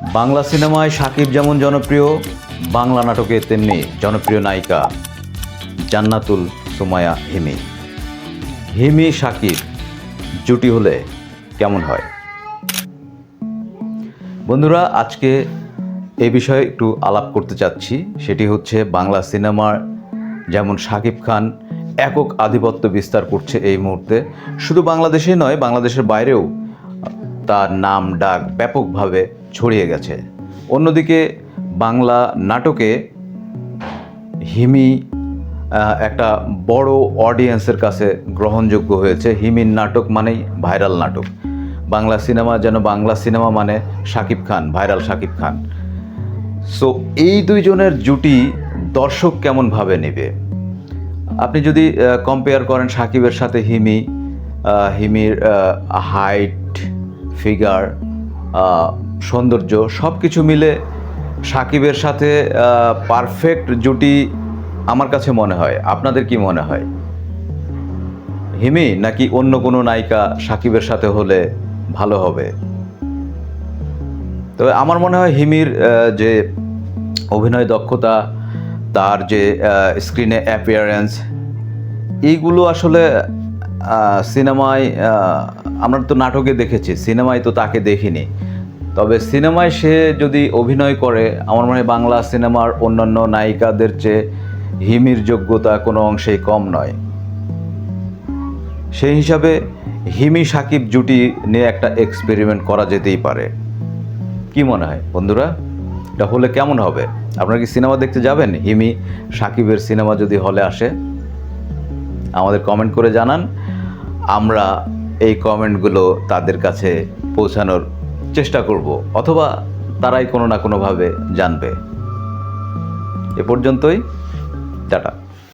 বাংলা সিনেমায় সাকিব যেমন জনপ্রিয়, বাংলা নাটকে তেমনি জনপ্রিয় নায়িকা জান্নাতুল সুমায়া হিমি। হিমি, সাকিব, জুটি হলে কেমন হয়? বন্ধুরা, আজকে এ বিষয়ে একটু আলাপ করতে চাচ্ছি। সেটি হচ্ছে বাংলা সিনেমার যেমন শাকিব খান একক আধিপত্য বিস্তার করছে এই মুহূর্তে। শুধু বাংলাদেশে নয়, বাংলাদেশের বাইরেও তার নাম ডাক ব্যাপকভাবে ছড়িয়ে গেছে। অন্যদিকে বাংলা নাটকে হিমি একটা বড় অডিয়েন্সের কাছে গ্রহণযোগ্য হয়েছে। হিমির নাটক মানেই ভাইরাল নাটক। বাংলা সিনেমা যেন বাংলা সিনেমা মানে শাকিব খান, ভাইরাল শাকিব খান। সো এই দুইজনের জুটি দর্শক কেমনভাবে নেবে? আপনি যদি কম্পেয়ার করেন সাকিবের সাথে হিমি হিমির হাইট ফিগার সৌন্দর্য সব কিছু মিলে সাকিবের সাথে পারফেক্ট জুটি আমার কাছে মনে হয়। আপনাদের কি মনে হয়? হিমি নাকি অন্য কোনো নায়িকা সাকিবের সাথে হলে ভালো হবে? তবে আমার মনে হয় হিমির যে অভিনয় দক্ষতা, তার যে স্ক্রিনে অ্যাপিয়ারেন্স এইগুলো আসলে সিনেমায় আমরা তো নাটকে দেখেছি, সিনেমায় তো তাকে দেখিনি। তবে সিনেমায় সে যদি অভিনয় করে, আমার মনে হয় বাংলা সিনেমার অন্যান্য নায়িকাদের চেয়ে হিমির যোগ্যতা কোনো অংশেই কম নয়। সেই হিসাবে হিমি সাকিব জুটি নিয়ে একটা এক্সপেরিমেন্ট করা যেতেই পারে। কি মনে হয় বন্ধুরা? এটা হলে কেমন হবে? আপনারা কি সিনেমা দেখতে যাবেন? হিমি সাকিবের সিনেমা যদি হলে আসে, আমাদের কমেন্ট করে জানান। আমরা এই কমেন্টগুলো তাদের কাছে পৌঁছানোর চেষ্টা করব, অথবা তারাই কোনো না কোনোভাবে জানবে। এ পর্যন্তই, টাটা।